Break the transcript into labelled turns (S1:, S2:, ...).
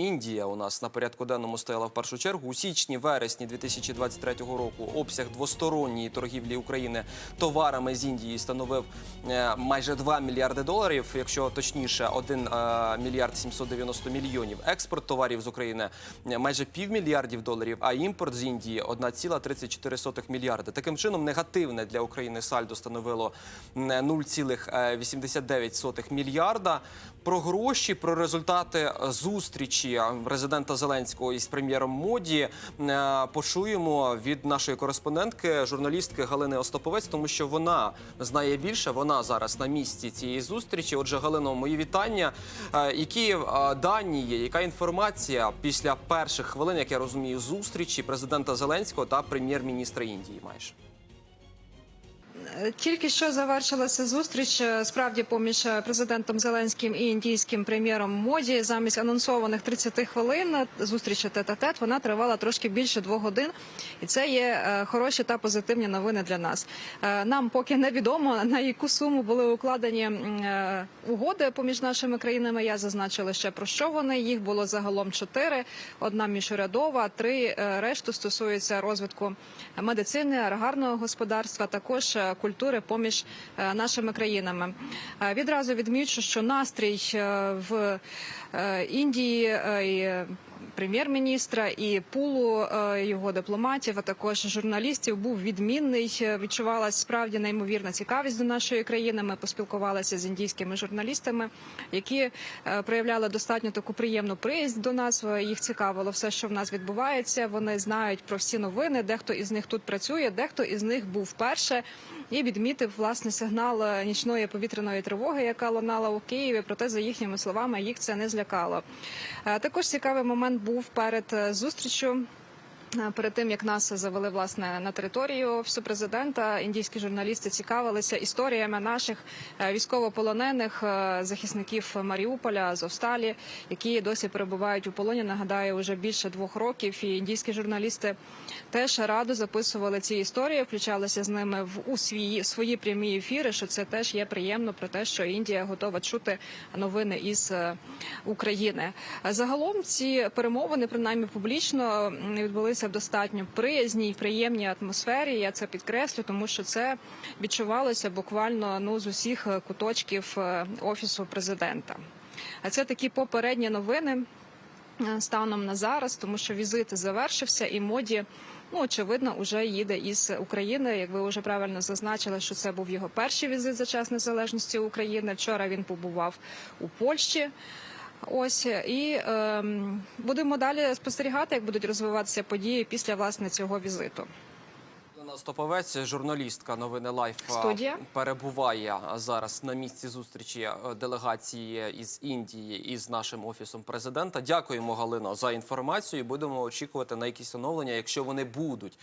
S1: Індія у нас на порядку денному стояла в першу чергу. У січні-вересні 2023 року обсяг двосторонньої торгівлі України товарами з Індії становив е, майже 2 мільярди доларів, якщо точніше, 1 е, мільярд 790 мільйонів. Експорт товарів з України е, майже півмільярдів доларів, а імпорт з Індії 1,34 мільярди. Таким чином, негативне для України сальдо становило м, 0,89 мільярда. Про гроші, про результати зустрічі президента Зеленського із прем'єром Моді е, почуємо від нашої кореспондентки, журналістки Галини Остаповець, тому що вона знає більше. Вона зараз на місці цієї зустрічі. Отже, Галино, мої вітання. Е, Які е, дані є, яка інформація після перших хвилин, як я розумію, зустрічі президента Зеленського та прем'єр-міністра Індії? Майже
S2: Тільки що завершилася зустріч е, справді поміж е, президентом Зеленським і індійським прем'єром Моді. Замість анонсованих 30 хвилин е, зустрічі тет-а-тет вона тривала трошки більше двох годин, і це є хороші та позитивні новини для нас. Нам поки невідомо на яку суму були укладені угоди поміж нашими країнами. Я зазначила ще про що вони. Їх було загалом чотири: одна міжурядова, три решту стосуються розвитку медицини, аграрного господарства, також культури поміж е, нашими країнами. Е, Відразу відмічу, що настрій е, в Індії прем'єр-міністра і пулу його дипломатів, а також журналістів був відмінний. Відчувалась справді неймовірна цікавість до нашої країни. Ми поспілкувалися з індійськими журналістами, які проявляли достатньо таку приємну приязнь до нас. Їх цікавило все, що в нас відбувається. Вони знають про всі новини. Дехто із них тут працює, дехто із них був вперше і відмітив власне сигнал е, нічної повітряної тривоги, яка лунала у Києві. Проте, за їхніми словами, їх це не злякало. Е, Також цікавий момент був перед е, зустрічю. Перед тим як нас завели власне на територію офісу президента, індійські журналісти цікавилися історіями наших е, військовополонених е, захисників Маріуполя, Азовсталі, які досі перебувають у полоні. Нагадаю, вже більше двох років. І індійські журналісти теж радо записували ці історії, включалися з ними в у свої свої прямі ефіри. Що це теж є приємно про те, що Індія готова чути новини із е, України. Загалом ці перемовини, принаймні публічно, м, відбулися в достатньо приязній, приємній атмосфері. Я це підкреслю, тому що це відчувалося буквально ну з усіх е, куточків е, офісу президента. А це такі попередні новини е, станом на зараз, тому що візит завершився, і моді. Ну, очевидно, вже їде із України. Як ви вже правильно зазначили, що це був його перший візит за час незалежності України. Вчора він побував у Польщі. Ось і ем, будемо далі спостерігати, як будуть розвиватися події після власне цього візиту.
S1: Галина Стоповець, журналістка новини Лайф,
S2: Студія.
S1: перебуває зараз на місці зустрічі е, делегації із Індії із нашим офісом президента. Дякуємо, Галино, за інформацію. Будемо очікувати на якісь оновлення, якщо вони будуть.